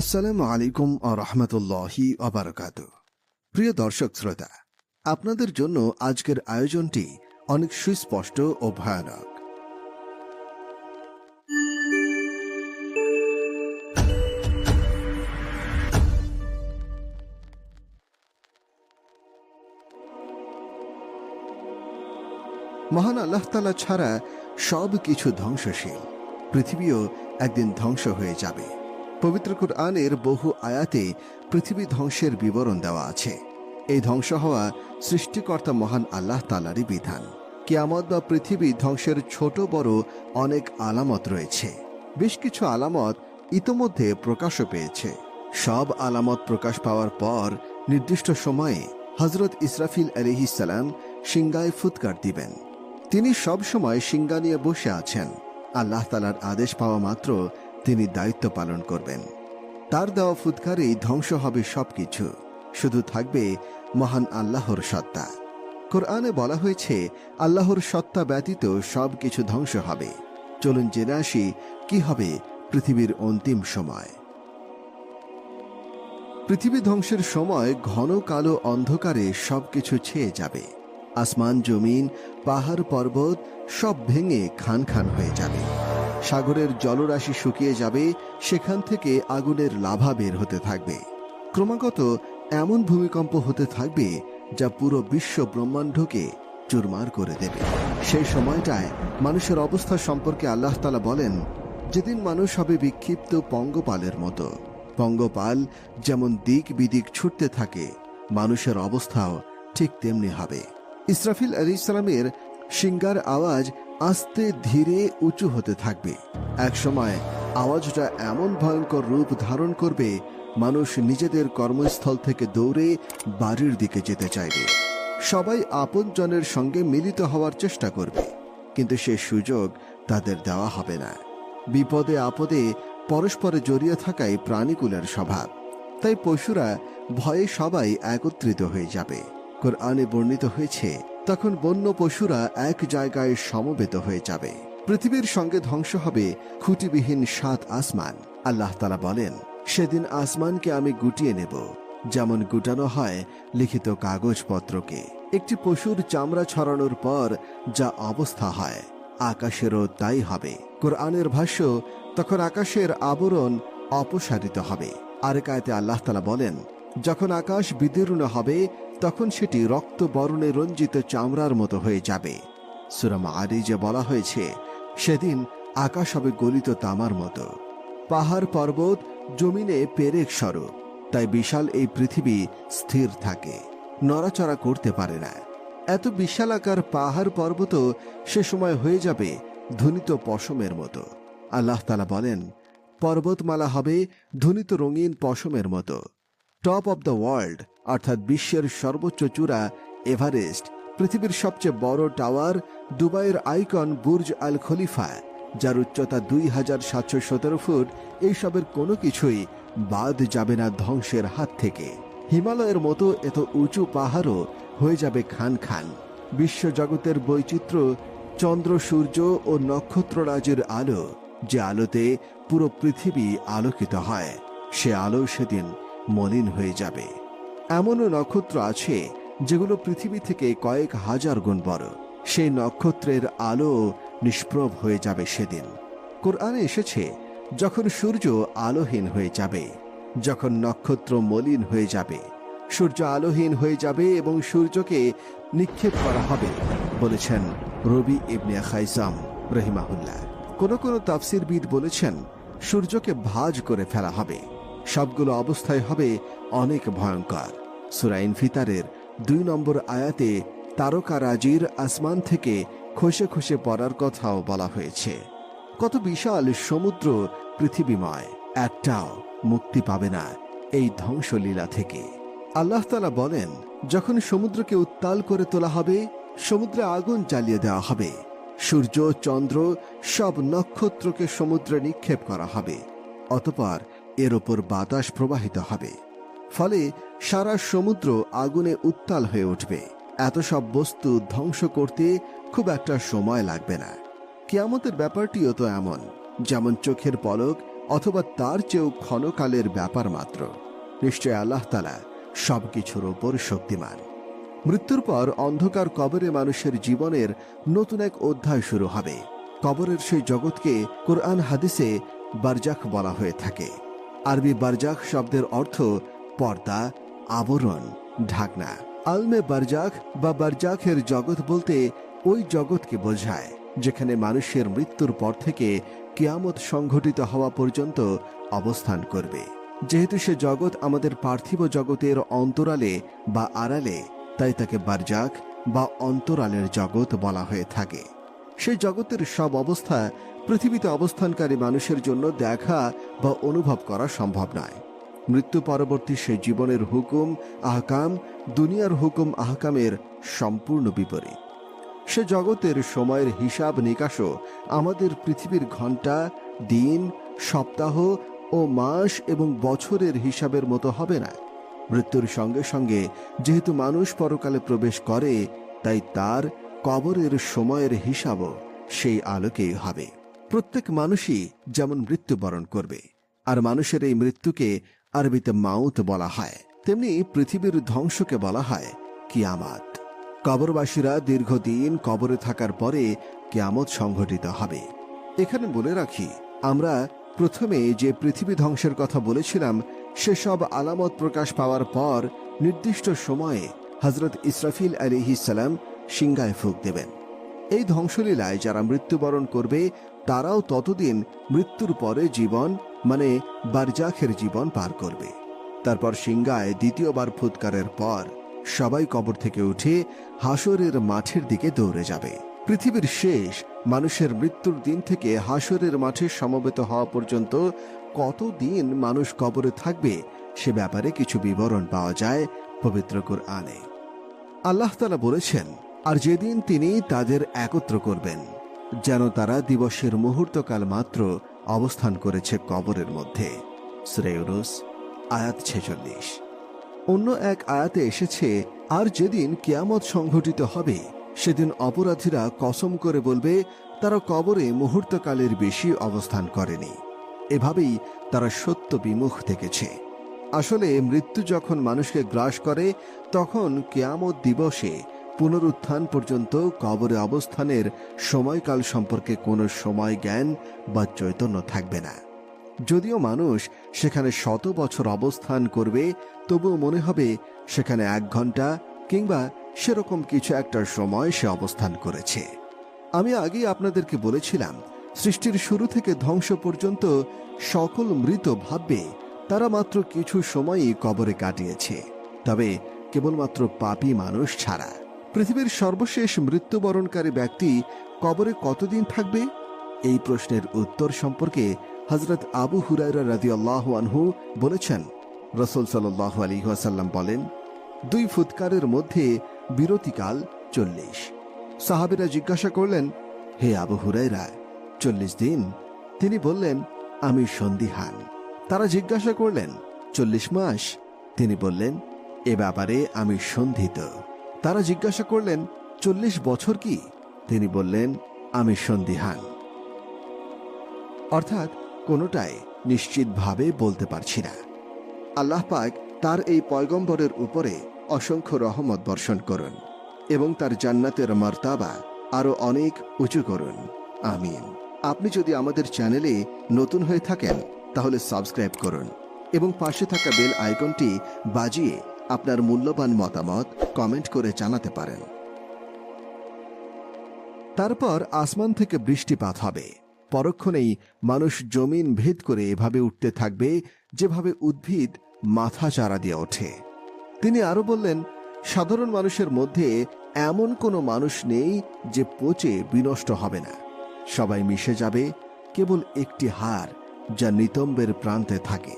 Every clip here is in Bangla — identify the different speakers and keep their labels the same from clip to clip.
Speaker 1: আসসালামু আলাইকুম আ রহমতুল্লাহি আবরকাত প্রিয় দর্শক শ্রোতা, আপনাদের জন্য আজকের আয়োজনটি অনেক সুস্পষ্ট ও ভয়ানক। মহান আল্লাহ তালা ছাড়া সব কিছু ধ্বংসশীল। পৃথিবীও একদিন ধ্বংস হয়ে যাবে। পবিত্র কুরআনের বহু আয়াতে পৃথিবী ধ্বংসের বিবরণ দেওয়া আছে। এই ধ্বংস হওয়া সৃষ্টিকর্তা মহান আল্লাহ তালারই বিধান। কেয়ামত বা পৃথিবী ধ্বংসের ছোট বড় অনেক আলামত রয়েছে। বেশ কিছু আলামত ইতোমধ্যে প্রকাশও পেয়েছে। সব আলামত প্রকাশ পাওয়ার পর নির্দিষ্ট সময়ে হজরত ইসরাফিল আলিহিসাল্লাম সিংগায় ফুৎকার দিবেন। তিনি সব সময় সিংগা নিয়ে বসে আছেন। আল্লাহ তালার আদেশ পাওয়া মাত্র তিনি দায়িত্ব পালন করবেন। তার দেওয়া ফুৎকারেই ধ্বংস হবে সবকিছু। শুধু থাকবে মহান আল্লাহর সত্তা। কোরআনে বলা হয়েছে, আল্লাহর সত্তা ব্যতীত সব কিছু ধ্বংস হবে। চলুন জেনে আসি, কি হবে পৃথিবীর অন্তিম সময়। পৃথিবী ধ্বংসের সময় ঘন কালো অন্ধকারে সবকিছু ছেয়ে যাবে। আসমান, জমিন, পাহাড়, পর্বত সব ভেঙে খান খান হয়ে যাবে। সাগরের জলরাশি শুকিয়ে যাবে, সেখান থেকে আগুনের লাভা বের হতে থাকবে। ক্রমাগত এমন ভূমিকম্প হতে থাকবে, যা পুরো বিশ্ব ব্রহ্মাণ্ডকে চুরমার করে দেবে। সেই সময়টায় মানুষের অবস্থা সম্পর্কে আল্লাহ তালা বলেন, যেদিন মানুষ হবে বিক্ষিপ্ত পঙ্গপালের মতো। পঙ্গপাল যেমন দিক বিদিক ছুটতে থাকে, মানুষের অবস্থাও ঠিক তেমনি হবে। ইসরাফিল আলী ইসলামের সিঙ্গার আওয়াজ আস্তে ধীরে উঁচু হতে থাকবে। একসময় আওয়াজটা এমন ভয়ঙ্কর রূপ ধারণ করবে, মানুষ নিজেদের কর্মস্থল থেকে দৌড়ে বাড়ির দিকে যেতে চাইবে। সবাই আপনজনের সঙ্গে মিলিত হওয়ার চেষ্টা করবে, কিন্তু সে সুযোগ তাদের দেওয়া হবে না। বিপদে আপদে পরস্পরে জড়িয়ে থাকাই প্রাণীকুলের স্বভাব। তাই পশুরা ভয়ে সবাই একত্রিত হয়ে যাবে। কোরআনে বর্ণিত হয়েছে তখন বন্য পশুরা এক জায়গায় সমবেত হয়ে যাবে। পৃথিবীর সঙ্গে ধ্বংস হবে খুঁটিবিহীন সাত আসমান। আল্লাহ তালা বলেন, সেদিন আসমানকে আমি গুটিয়ে নেব, যেমন গুটানো হয় লিখিত কাগজপত্রকে। একটি পশুর চামড়া ছড়ানোর পর যা অবস্থা হয়, আকাশেরও তাই হবে। কোরআনের ভাষ্য, তখন আকাশের আবরণ অপসারিত হবে। আরেক আয়তে আল্লাহ তালা বলেন যখন আকাশ বিদীর্ণ হবে, তখন সেটি রক্ত বরণে রঞ্জিত চামড়ার মতো হয়ে যাবে। সুরামা আরিজে বলা হয়েছে, সেদিন আকাশ হবে গলিত তামার মতো। পাহাড় পর্বত, জমিনে পেরেক স্বরূপ। তাই বিশাল এই পৃথিবী স্থির থাকে। নড়াচড়া করতে পারে না। এত বিশালাকার পাহাড় পর্বত সে সময় হয়ে যাবে ধুনিত পশমের মতো। আল্লাহ তালা বলেন, পর্বতমালা হবে ধুনিত রঙিন পশমের মতো। টপ অব দ্য ওয়ার্ল্ড, অর্থাৎ বিশ্বের সর্বোচ্চ চূড়া এভারেস্ট, পৃথিবীর সবচেয়ে বড় টাওয়ার, দুবাইয়ের আইকন বুর্জ আল খলিফা, যার উচ্চতা দুই হাজার সাতশো সতেরো ফুট। এইসবের কোনো কিছুই বাদ যাবে না ধ্বংসের হাত থেকে। হিমালয়ের মতো এত উঁচু পাহাড়ও হয়ে যাবে খান খান। বিশ্বজগতের বৈচিত্র্য, চন্দ্র, সূর্য ও নক্ষত্ররাজের আলো, যে আলোতে পুরো পৃথিবী আলোকিত হয়, সে আলো সেদিন মলিন হয়ে যাবে। এমনও নক্ষত্র আছে যেগুলো পৃথিবী থেকে কয়েক হাজার গুণ বড়। সেই নক্ষত্রের আলো নিষ্প্রভ হয়ে যাবে সেদিন। কোরআনে এসেছে, যখন সূর্য আলোহীন হয়ে যাবে, যখন নক্ষত্র মলিন হয়ে যাবে, সূর্য আলোহীন হয়ে যাবে এবং সূর্যকে নিক্ষেপ করা হবে, বলেছেন রবি ইবনে খাইসাম রহিমাহুল্লাহ। কোন কোন তাফসিরবিদ বলেছেন, সূর্যকে ভাজ করে ফেলা হবে। সবগুলো অবস্থায় হবে অনেক ভয়ঙ্কর। সুরাইন ফিতারের দুই নম্বর আয়াতে তারকারাজির আসমান থেকে খসে খসে পড়ার কথাও বলা হয়েছে। কত বিশাল সমুদ্র পৃথিবীময়, একটাও মুক্তি পাবে না এই ধ্বংসলীলা থেকে। আল্লাহ তালা বলেন, যখন সমুদ্রকে উত্তাল করে তোলা হবে, সমুদ্রে আগুন জ্বালিয়ে দেওয়া হবে। সূর্য, চন্দ্র সব নক্ষত্রকে সমুদ্রে নিক্ষেপ করা হবে। অতপর এর ওপর বাতাস প্রবাহিত হবে। ফলে সারা সমুদ্র আগুনে উত্তাল হয়ে উঠবে। এত সব বস্তু ধ্বংস করতে খুব একটা সময় লাগবে না। কেয়ামতের ব্যাপারটিও তো এমন, যেমন চোখের পলক অথবা তার চেয়েও ক্ষণকালের ব্যাপার মাত্র। নিশ্চয় আল্লাহ তালা সবকিছুর ওপর শক্তিমান। মৃত্যুর পর অন্ধকার কবরে মানুষের জীবনের নতুন এক অধ্যায় শুরু হবে। কবরের সেই জগৎকে কোরআন হাদিসে বারজাক বলা হয়ে থাকে। আরবি বারজাখ শব্দের অর্থ পর্দা, আবরণ, ঢাকনা। আলমে বারজাখ বা বারজাখের জগৎ বলতে ওই জগৎকে বোঝায়, যেখানে মানুষের মৃত্যুর পর থেকে কিয়ামত সংঘটিত হওয়া পর্যন্ত অবস্থান করবে। যেহেতু সে জগৎ আমাদের পার্থিব জগতের অন্তরালে বা আড়ালে, তাই তাকে বারজাক বা অন্তরালের জগৎ বলা হয়ে থাকে। সেই জগতের সব অবস্থা পৃথিবীতে অবস্থানকারী মানুষের জন্য দেখা বা অনুভব করা সম্ভব নয়। মৃত্যু পরবর্তী সেই জীবনের হুকুম, আহকাম, দুনিয়ার হুকুম, আহকামের সম্পূর্ণ বিপরীত। সে জগতের সময়ের হিসাব নিকাশও আমাদের পৃথিবীর ঘণ্টা দিন, সপ্তাহ ও মাস এবং বছরের হিসাবের মতো হবে না। মৃত্যুর সঙ্গে সঙ্গে যেহেতু মানুষ পরকালে প্রবেশ করে, তাই তার কবরের সময়ের হিসাবও সেই আলোকেই হবে। প্রত্যেক মানুষই যেমন মৃত্যুবরণ করবে, আর মানুষের এই মৃত্যুকে আরবিতে মাউত বলা হয়, তেমনি পৃথিবীর ধ্বংসকে বলা হয় কিয়ামাত। কবরবাসীরা দীর্ঘদিন কবরে থাকার পরে কিয়ামত সংঘটিত হবে। এখানে বলে রাখি, আমরা প্রথমে যে পৃথিবী ধ্বংসের কথা বলেছিলাম, সেসব আলামত প্রকাশ পাওয়ার পর নির্দিষ্ট সময়ে হজরত ইসরাফিল আলিহি সালাম সিংগায় ফুক দেবেন। এই ধ্বংসলীলায় যারা মৃত্যুবরণ করবে, তারাও ততদিন মৃত্যুর পরে জীবন মানে বারজাখের জীবন পার করবে। তারপর সিংগায় দ্বিতীয়বার ফুৎকারের পর সবাই কবর থেকে উঠে হাসরের মাঠের দিকে দৌড়ে যাবে। পৃথিবীর শেষ মানুষের মৃত্যুর দিন থেকে হাসরের মাঠে সমবেত হওয়া পর্যন্ত কতদিন মানুষ কবরে থাকবে, সে ব্যাপারে কিছু বিবরণ পাওয়া যায় পবিত্র আনে আল্লাহ তালা বলেছেন আর যেদিন তিনি তাদের একত্র করবেন, যেন তারা দিবসের মুহূর্তকাল মাত্র অবস্থান করেছে কবরের মধ্যে। শ্রেয়রুস, আয়াত ছেচল্লিশ। অন্য এক আয়াতে এসেছে, আর যেদিন কিয়ামত সংঘটিত হবে, সেদিন অপরাধীরা কসম করে বলবে, তারা কবরে মুহূর্তকালের বেশি অবস্থান করেনি। এভাবেই তারা সত্য বিমুখ থেকেছে। আসলে মৃত্যু যখন মানুষকে গ্রাস করে, তখন কেয়ামত দিবসে পুনরুত্থান পর্যন্ত কবরে অবস্থানের সময়কাল সম্পর্কে কোনো সময় জ্ঞান বা চৈতন্য থাকবে না। যদিও মানুষ সেখানে শত বছর অবস্থান করবে, তবুও মনে হবে সেখানে এক ঘণ্টা কিংবা সেরকম কিছু একটা সময় সে অবস্থান করেছে। আমি আগেই আপনাদেরকে বলেছিলাম, সৃষ্টির শুরু থেকে ধ্বংস পর্যন্ত সকল মৃত ভাববে, তারা মাত্র কিছু সময়ই কবরে কাটিয়েছে। তবে কেবলমাত্র পাপী মানুষ ছাড়া। পৃথিবীর সর্বশেষ মৃত্যুবরণকারী ব্যক্তি কবরে কতদিন থাকবে? এই প্রশ্নের উত্তর সম্পর্কে হজরত আবু হুরাইরা রাজি আল্লাহ আনহু বলেছেন। রসুল সাল্লাহ আলী ওয়াসাল্লাম বলেন, দুই ফুৎকারের মধ্যে বিরতিকাল চল্লিশ। সাহাবিরা জিজ্ঞাসা করলেন, হে আবু হুরাইরা চল্লিশ দিন? তিনি বললেন, আমি সন্দিহান। তারা জিজ্ঞাসা করলেন, চল্লিশ মাস? তিনি বললেন, এ ব্যাপারে আমি সন্ধিত। তারা জিজ্ঞাসা করলেন, চল্লিশ বছর কি? তিনি বললেন, আমি সন্দিহান। অর্থাৎ কোনোটাই নিশ্চিতভাবে বলতে পারছি না। আল্লাহ পাক তার এই পয়গম্বরের উপরে অসংখ্য রহমত বর্ষণ করুন এবং তার জান্নাতের মর্তাবা আরও অনেক উঁচু করুন। আমিন। আপনি যদি আমাদের চ্যানেলে নতুন হয়ে থাকেন, তাহলে সাবস্ক্রাইব করুন এবং পাশে থাকা বেল আইকনটি বাজিয়ে আপনার মূল্যবান মতামত কমেন্ট করে জানাতে পারেন। তারপর আসমান থেকে বৃষ্টিপাত হবে। পরক্ষণেই মানুষ জমিন ভেদ করে এভাবে উঠতে থাকবে, যেভাবে উদ্ভিদ মাথা চারা দিয়ে ওঠে। তিনি আরও বললেন, সাধারণ মানুষের মধ্যে এমন কোনো মানুষ নেই যে পচে বিনষ্ট হবে না। সবাই মিশে যাবে, কেবল একটি হার যা নিতম্বের প্রান্তে থাকে,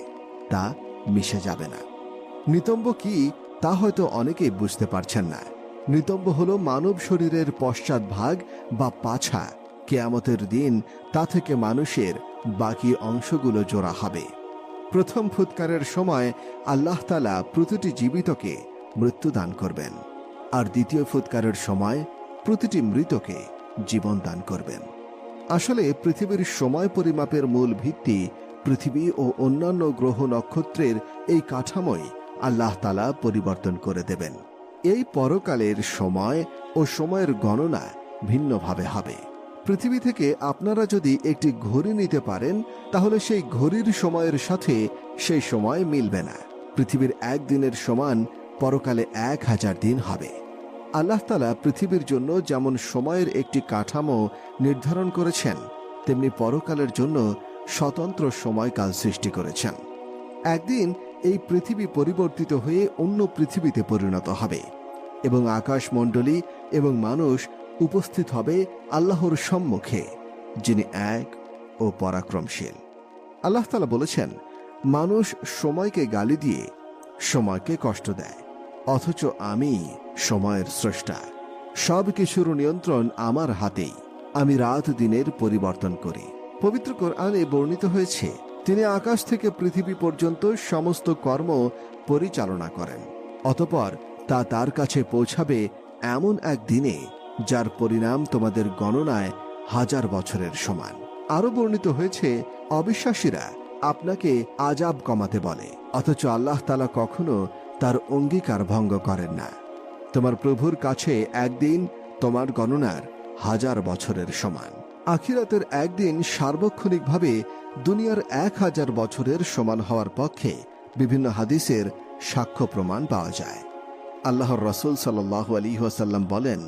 Speaker 1: তা মিশে যাবে না। নিতম্ব কি, তা হয়তো অনেকেই বুঝতে পারছেন না। নিতম্ব হল মানব শরীরের পশ্চাৎ ভাগ বা পাছা। কেয়ামতের দিন তা থেকে মানুষের বাকি অংশগুলো জোড়া হবে। প্রথম ফুৎকারের সময় আল্লাহ তালা প্রতিটি জীবিতকে মৃত্যু দান করবেন। আর দ্বিতীয় ফুৎকারের সময় প্রতিটি মৃতকে জীবন দান করবেন। আসলে পৃথিবীর সময় পরিমাপের মূল ভিত্তি পৃথিবী ও অন্যান্য গ্রহ নক্ষত্রের এই কাঠামোই আল্লাহ তালা পরিবর্তন করে দেবেন। এই পরকালের সময় ও সময়ের গণনা ভিন্নভাবে হবে। পৃথিবী থেকে আপনারা যদি একটি ঘড়ি নিতে পারেন, তাহলে সেই ঘড়ির সময়ের সাথে সেই সময় মিলবে না। পৃথিবীর একদিনের সমান পরকালে এক হাজার দিন হবে। আল্লাহ তালা পৃথিবীর জন্য যেমন সময়ের একটি কাঠামো নির্ধারণ করেছেন, তেমনি পরকালের জন্য স্বতন্ত্র সময়কাল সৃষ্টি করেছেন। একদিন এই পৃথিবী পরিবর্তিত হয়ে অন্য পৃথিবীতে পরিণত হবে এবং আকাশমণ্ডলী এবং মানুষ উপস্থিত হবে আল্লাহর সম্মুখে, যিনি এক ও পরাক্রমশীল। আল্লাহ তালা বলেছেন, মানুষ সময়কে গালি দিয়ে সময়কে কষ্ট দেয়, অথচ আমি সময়ের স্রষ্টা। সব কিছুর নিয়ন্ত্রণ আমার হাতেই। আমি রাত দিনের পরিবর্তন করি। পবিত্র কোরআনে বর্ণিত হয়েছে তিনি আকাশ থেকে পৃথিবী পর্যন্ত সমস্ত কর্ম পরিচালনা করেন। অতপর তা তার কাছে পৌঁছাবে এমন এক দিনে, যার পরিণাম তোমাদের গণনায় হাজার বছরের সমান। আরও বর্ণিত হয়েছে, অবিশ্বাসীরা আপনাকে আজাব কমাতে বলে, অথচ আল্লাহ তালা কখনো তার অঙ্গীকার ভঙ্গ করেন না। তোমার প্রভুর কাছে একদিন তোমার গণনার হাজার বছরের সমান। আখিরাতের একদিন সার্বক্ষণিকভাবে দুনিয়ার এক হাজার বছরের সমান হওয়ার পক্ষে বিভিন্ন হাদিসের সাক্ষ্য প্রমাণ পাওয়া যায়। আল্লাহর রসুল সাল্লাহ আলী ওয়াসাল্লাম বলেন,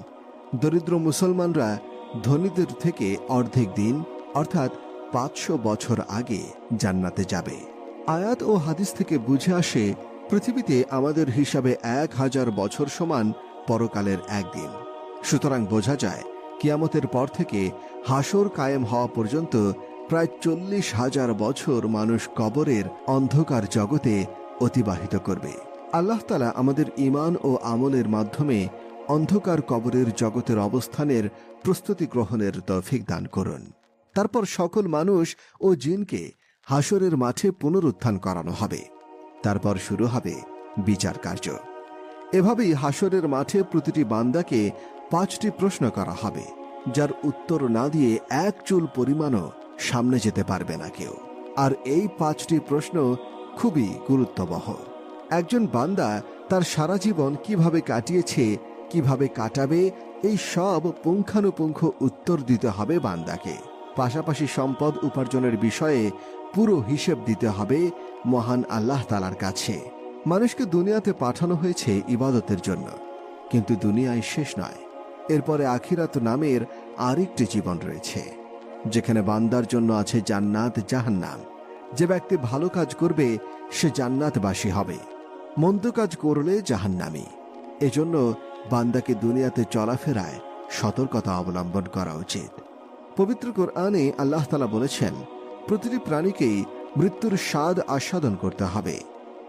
Speaker 1: দরিদ্র মুসলমানরা ধনীদের থেকে অর্ধেক দিন, অর্থাৎ পাঁচশো বছর আগে জান্নাতে যাবে। আয়াত ও হাদিস থেকে বুঝে আসে, পৃথিবীতে আমাদের হিসাবে এক হাজার বছর সমান পরকালের একদিন। সুতরাং বোঝা যায় কিয়ামতের পর থেকে হাসর কায়েম হওয়া পর্যন্ত প্রায় চল্লিশ হাজার বছর মানুষ কবরের অন্ধকার জগতে অতিবাহিত করবে। আল্লাহ তালা আমাদের ইমান ও আমলের মাধ্যমে অন্ধকার কবরের জগতের অবস্থানের প্রস্তুতি গ্রহণের তৌফিক দান করুন। তারপর সকল মানুষ ও জিনকে হাসরের মাঠে পুনরুত্থান করানো হবে। তারপর শুরু হবে বিচার কার্য। এভাবেই হাসরের মাঠে প্রতিটি বান্দাকে পাঁচটি প্রশ্ন করা হবে, যার উত্তর না দিয়ে এক চুল পরিমাণও সামনে যেতে পারবে না কেউ। আর এই পাঁচটি প্রশ্ন খুবই গুরুত্ববহ। একজন বান্দা তার সারা জীবন কীভাবে কাটিয়েছে, কীভাবে কাটাবে, এই সব পুঙ্খানুপুঙ্খ উত্তর দিতে হবে বান্দাকে। পাশাপাশি সম্পদ উপার্জনের বিষয়ে পুরো হিসেব দিতে হবে মহান আল্লাহ তালার কাছে। মানুষকে দুনিয়াতে পাঠানো হয়েছে ইবাদতের জন্য, কিন্তু দুনিয়ায় শেষ নয়। এরপরে আখিরাত নামের আরেকটি জীবন রয়েছে, যেখানে বান্দার জন্য আছে জান্নাত জাহান্নাম। যে ব্যক্তি ভালো কাজ করবে, সে জান্নাতবাসী হবে। মন্দ কাজ করলে জাহান্নামি। এজন্য বান্দাকে দুনিয়াতে চলাফেরায় সতর্কতা অবলম্বন করা উচিত। পবিত্র কোরআনে আল্লাহ তালা বলেছেন, প্রতিটি প্রাণীকেই মৃত্যুর স্বাদ আস্বাদন করতে হবে।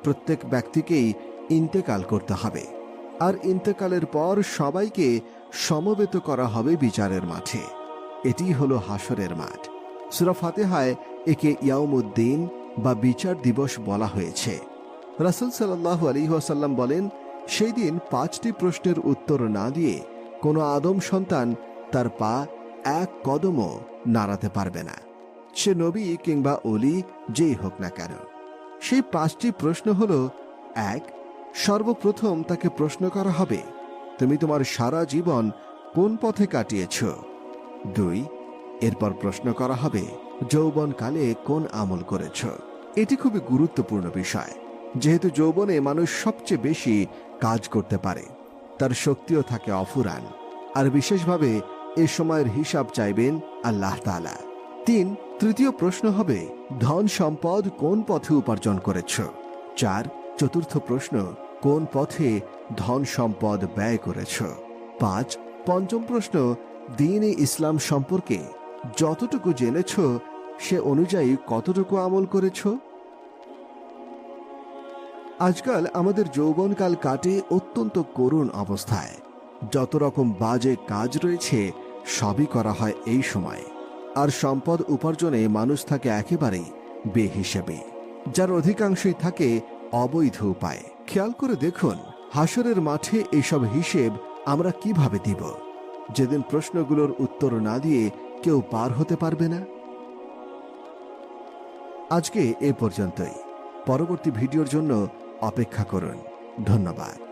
Speaker 1: প্রত্যেক ব্যক্তিকেই ইন্তেকাল করতে হবে। আর ইন্তেকালের পর সবাইকে সমবেত করা হবে বিচারের মাঠে। এটি হলো হাসরের মাঠ। সুরা ফাতেহায় একে ইয়াউমুদ্দিন বা বিচার দিবস বলা হয়েছে। রাসুল সাল্লাহ আলিহাসাল্লাম বলেন, সেই দিন পাঁচটি প্রশ্নের উত্তর না দিয়ে কোনো আদম সন্তান তার পা এক কদমও নাড়াতে পারবে না। সে নবী কিংবা অলি যেই হোক না কেন। সেই পাঁচটি প্রশ্ন হল, এক, সর্বপ্রথম তাকে প্রশ্ন করা হবে তুমি তোমার সারা জীবন কোন পথে কাটিয়েছ? দুই, এরপর প্রশ্ন করা হবে, যৌবনকালে কোন আমল করেছ? এটি খুবই গুরুত্বপূর্ণ বিষয়। যেহেতু যৌবনে মানুষ সবচেয়ে বেশি কাজ করতে পারে, তার শক্তিও থাকে অফুরান। আর বিশেষভাবে এ সময়ের হিসাব চাইবেন আল্লাহ তালা তিন, তৃতীয় প্রশ্ন হবে, ধন সম্পদ কোন পথে উপার্জন করেছ? চার, চতুর্থ প্রশ্ন কোন পথে ধন সম্পদ ব্যয় করেছ? পাঁচ, পঞ্চম প্রশ্ন, দিন ইসলাম সম্পর্কে যতটুকু জেনেছ, সে অনুযায়ী কতটুকু আমল করেছ? আজকাল আমাদের যৌবনকাল কাটে অত্যন্ত করুণ অবস্থায়। যত রকম বাজে কাজ রয়েছে, সবই করা হয় এই সময়। আর সম্পদ উপার্জনে মানুষ থাকে একেবারেই বেহিসেবে, যার অধিকাংশই থাকে অবৈধ উপায়। খেয়াল করে দেখুন হাসরের মাঠে এইসব হিসেব আমরা কীভাবে দিব? যেদিন প্রশ্নগুলোর উত্তর না দিয়ে কেউ পার হতে পারবে না? আজকে এ পর্যন্তই। পরবর্তী ভিডিওর জন্য অপেক্ষা করুন। ধন্যবাদ।